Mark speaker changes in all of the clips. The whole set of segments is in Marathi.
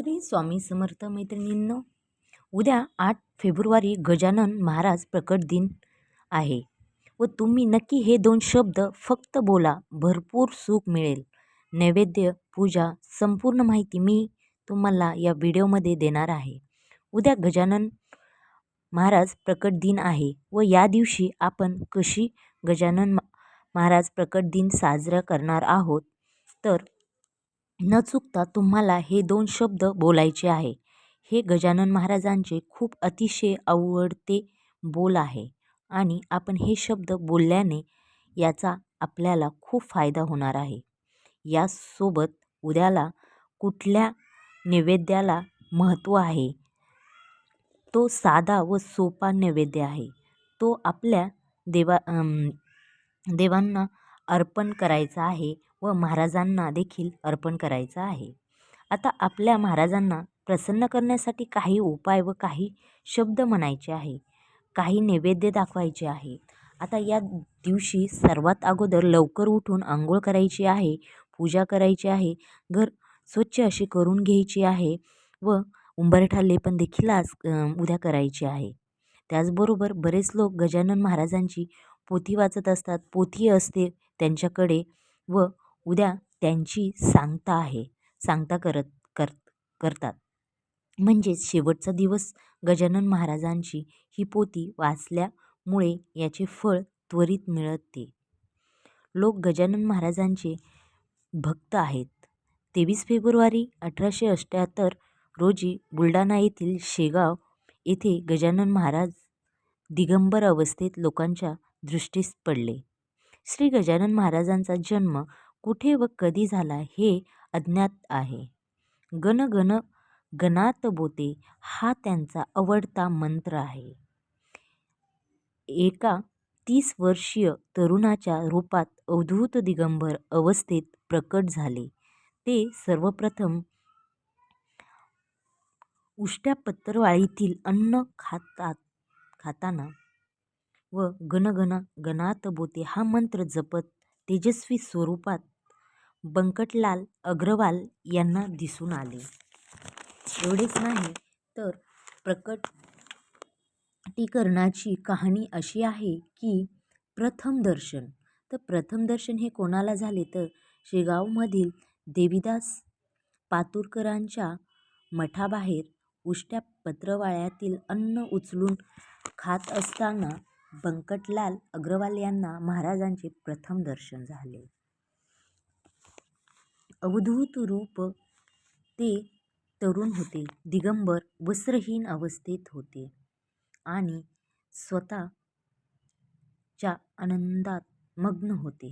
Speaker 1: श्री स्वामी समर्थ मैत्रिणींनो उद्या आठ फेब्रुवारी गजानन महाराज प्रकट दिन आहे व तुम्ही नक्की हे दोन शब्द फक्त बोला भरपूर सुख मिळेल. नैवेद्य पूजा संपूर्ण माहिती मी तुम्हाला या व्हिडिओमध्ये देणार आहे. उद्या गजानन महाराज प्रकट दिन आहे व या दिवशी आपण कशी गजानन महाराज प्रकट दिन साजरा करणार आहोत तर न चुकता तुम्हाला हे दोन शब्द बोलायचे आहे. हे गजानन महाराजांचे खूप अतिशय आवडते बोल आहे आणि आपण हे शब्द बोलल्याने याचा आपल्याला खूप फायदा होणार आहे. यासोबत उद्याला कुठल्या नैवेद्याला महत्त्व आहे? तो साधा व सोपा नैवेद्य आहे. तो आपल्या देवा देवांना अर्पण करायचा आहे व महाराजांना देखील अर्पण करायचा आहे. आता आपल्या महाराजांना प्रसन्न करण्यासाठी काही उपाय व काही शब्द म्हणायचे आहे. काही नैवेद्य दाखवायचे आहे. आता या दिवशी सर्वात अगोदर लवकर उठून आंघोळ करायची आहे पूजा करायची आहे घर स्वच्छ अशी करून घ्यायची आहे व उंबरठा लेपन देखील आज उद्या करायचे आहे. त्याचबरोबर बरेच लोक गजानन महाराजांची पोथी वाचत असतात. पोथी असते त्यांच्याकडे व उद्या त्यांची सांगता आहे. सांगता करत कर करतात. म्हणजेच शेवटचा दिवस गजानन महाराजांची ही पोती वाचल्यामुळे याचे फळ त्वरित मिळते. लोक गजानन महाराजांचे भक्त आहेत. तेवीस फेब्रुवारी अठराशे अठ्ठ्याहत्तर रोजी बुलढाणा येथील शेगाव येथे गजानन महाराज दिगंबर अवस्थेत लोकांच्या दृष्टीस पडले. श्री गजानन महाराजांचा जन्म कुठे व कधी झाला हे अज्ञात आहे. गण गण गणात बोते हा त्यांचा आवडता मंत्र आहे. एका तीस वर्षीय तरुणाच्या रूपात अवधूत दिगंबर अवस्थेत प्रकट झाले. ते सर्वप्रथम उष्ट्या पत्रवाळीतील अन्न खातात खाताना व गणगण गणात बोते हा मंत्र जपत तेजस्वी स्वरूपात बंकटलाल अग्रवाल यांना दिसून आले. एवढेच नाही तर प्रकटीकरणाची कहाणी अशी आहे की प्रथम दर्शन. तर प्रथम दर्शन हे कोणाला झाले? तर शेगावमधील देवीदास पातुरकरांच्या मठाबाहेर उष्ट्या पत्रवाळ्यातील अन्न उचलून खात असताना बंकटलाल अग्रवाल यांना महाराजांचे प्रथम दर्शन झाले. अवधूत रूप ते तरुण होते. दिगंबर वस्त्रहीन अवस्थेत होते आणि स्वतःच्या आनंदात मग्न होते.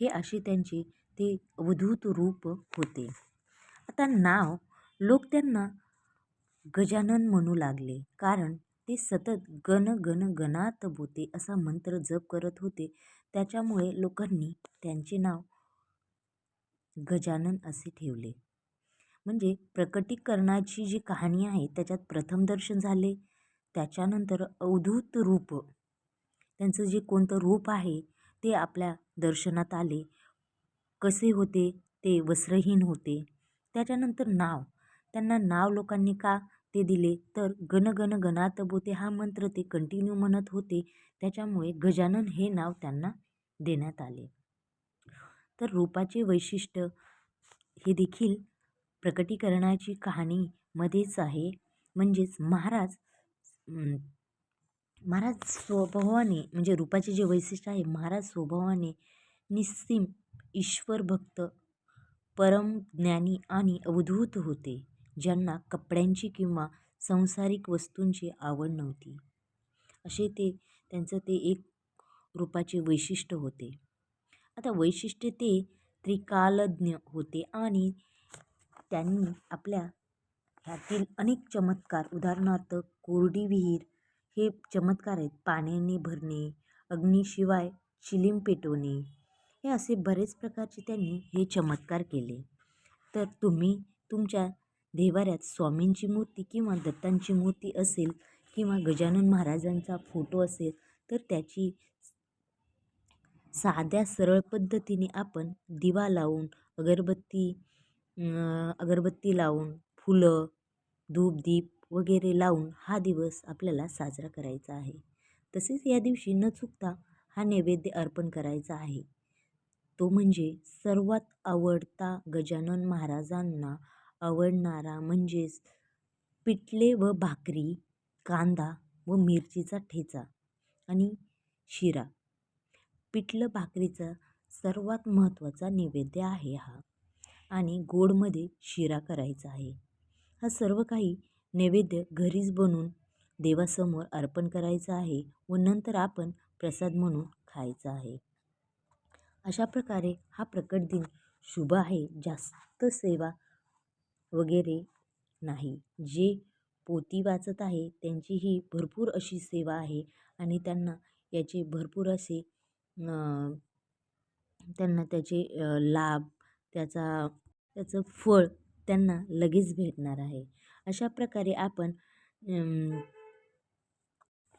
Speaker 1: हे असे त्यांचे ते अवधूत रूप होते. आता नाव लोक त्यांना गजानन म्हणू लागले. कारण ते सतत गण गण गणात बोते असा मंत्र जप करत होते. त्याच्यामुळे लोकांनी त्यांचे नाव गजानन असे ठेवले. म्हणजे प्रकटीकरणाची जी कहाणी आहे त्याच्यात प्रथम दर्शन झाले त्याच्यानंतर अवधूत रूप. त्यांचं जे कोणतं रूप आहे ते आपल्या दर्शनात आले. कसे होते ते वस्त्रहीन होते. त्याच्यानंतर नाव. त्यांना नाव लोकांनी का ते दिले? तर गण गण गणात बोते हा मंत्र ते कंटिन्यू म्हणत होते. त्याच्यामुळे गजानन हे नाव त्यांना देण्यात आले. तर रूपाचे वैशिष्ट्य हे देखील प्रकटीकरणाची कहाणीमध्येच आहे. म्हणजेच महाराज महाराज स्वभावाने म्हणजे रूपाचे जे वैशिष्ट्य आहे महाराज स्वभावाने निस्सीम ईश्वर भक्त परमज्ञानी आणि अवधूत होते ज्यांना कपड्यांची किंवा संसारिक वस्तूंची आवड नव्हती. असे ते त्यांचं ते एक रूपाचे वैशिष्ट्य होते. आता वैशिष्ट्य ते त्रिकालज्ञ होते आणि त्यांनी आपल्या ह्यातील अनेक चमत्कार उदाहरणार्थ कोरडी विहीर हे चमत्कार आहेत. पाण्याने भरणे अग्नीशिवाय चिलीम पेटवणे हे असे बरेच प्रकारचे त्यांनी हे चमत्कार केले. तर तुम्ही तुमच्या देवाऱ्यात स्वामींची मूर्ती किंवा दत्तांची मूर्ती असेल किंवा गजानन महाराजांचा फोटो असेल तर त्याची साध्या सरळ पद्धतीने आपण दिवा लावून अगरबत्ती अगरबत्ती लावून फुलं धूप दीप वगैरे लावून हा दिवस आपल्याला साजरा करायचा आहे. तसेच या दिवशी न चुकता हा नैवेद्य अर्पण करायचा आहे. तो म्हणजे सर्वात आवडता गजानन महाराजांना आवडणारा म्हणजेच पिठले व भाकरी कांदा व मिरचीचा ठेचा आणि शिरा. पिठलं भाकरीचा सर्वात महत्त्वाचा नैवेद्य आहे हा. आणि गोडमध्ये शिरा करायचा आहे. हा सर्व काही नैवेद्य घरीच बनवून देवासमोर अर्पण करायचं आहे व नंतर आपण प्रसाद म्हणून खायचा आहे. अशा प्रकारे हा प्रकट दिन शुभ आहे जास्त सेवा वगैरे नाही. जे पोती वाचत आहे त्यांची ही भरपूर अशी सेवा आहे आणि त्यांना याचे भरपूर असे त्यांना त्याचे लाभ त्याचा त्याचं फळ त्यांना लगेच भेटणार आहे. अशा प्रकारे आपण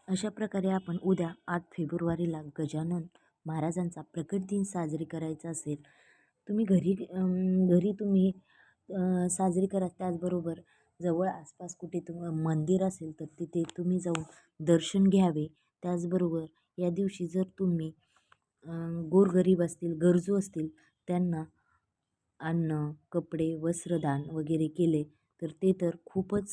Speaker 1: अशा प्रकारे आपण उद्या आठ फेब्रुवारीला गजानन महाराजांचा प्रकट दिन साजरी करायचा असेल तुम्ही घरी घरी तुम्ही साजरी करा. त्याचबरोबर जवळ आसपास कुठे तुम मंदिर असेल तर तिथे तुम्ही जाऊन दर्शन घ्यावे. त्याचबरोबर या दिवशी जर तुम्ही गोरगरीब असतील गरजू असतील त्यांना अन्न कपडे वस्त्रदान वगैरे केले तर ते तर खूपच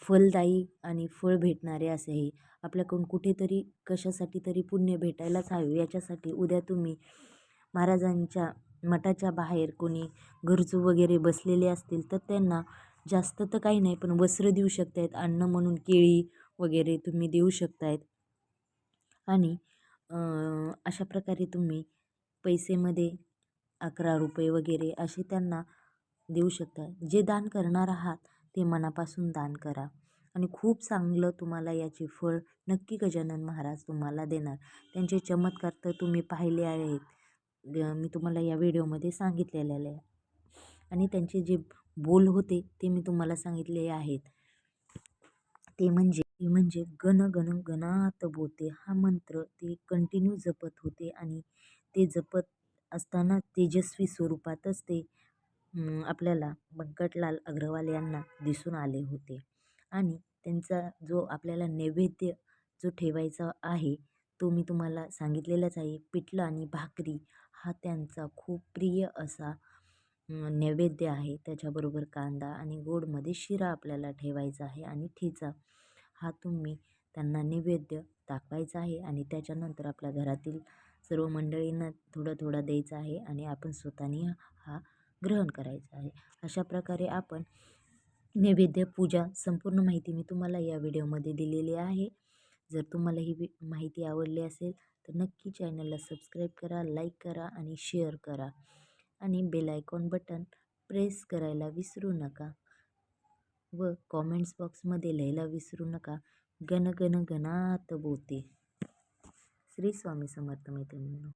Speaker 1: फलदायी आणि फळ भेटणारे असे आहे. आपल्याकडून कुठेतरी कशासाठी तरी पुण्य भेटायलाच हवे. याच्यासाठी उद्या तुम्ही महाराजांच्या मठाच्या बाहेर कोणी गरजू वगैरे बसलेले असतील तर त्यांना जास्त तर काही नाही पण वस्त्र देऊ शकतायत अन्न म्हणून केळी वगैरे तुम्ही देऊ शकतायत. आणि अशा प्रकारे तुम्ही पैसेमध्ये अकरा रुपये वगैरे असे त्यांना देऊ शकता. जे दान करणार आहात ते मनापासून दान करा. आणि खूप चांगलं तुम्हाला याचे फळ नक्की गजानन महाराज तुम्हाला देणार. त्यांचे चमत्कार तर तुम्ही पाहिले आहेत. मी तुम्हाला या व्हिडिओमध्ये सांगितलेले आहे. आणि त्यांचे जे बोल होते ते मी तुम्हाला सांगितले आहेत. ते म्हणजे ते म्हणजे गण गण गणात बोते. हा मंत्र ते कंटिन्यू जपत होते आणि ते जपत असताना तेजस्वी स्वरूपातच ते आपल्याला बंकटलाल अग्रवाल यांना दिसून आले होते. आणि त्यांचा जो आपल्याला नैवेद्य जो ठेवायचा आहे तो मी तुम्हाला सांगितलेलाच आहे. पिठलं आणि भाकरी हा त्यांचा खूप प्रिय असा नैवेद्य आहे. त्याच्याबरोबर कांदा आणि गोडमध्ये शिरा आपल्याला ठेवायचा आहे आणि ठेचा. हा तुम्ही त्यांना नैवेद्य दाखवायचा आहे आणि त्याच्यानंतर आपल्या घरातील सर्व मंडळींना थोडं थोडं द्यायचं आहे आणि आपण स्वतःने हा ग्रहण करायचा आहे. अशा प्रकारे आपण नैवेद्य पूजा संपूर्ण माहिती मी तुम्हाला या व्हिडिओमध्ये दिलेली आहे. जर तुम्हाला ही माहिती आवडली असेल तर नक्की चॅनलला सबस्क्राईब करा लाईक करा आणि शेअर करा. आणि बेल आयकॉन बटन प्रेस करायला विसरू नका. व कॉमेंट्स बॉक्समध्ये लिहायला विसरू नका. गण गण गणात बोते श्री स्वामी समर्थ मैत्रिणींनो.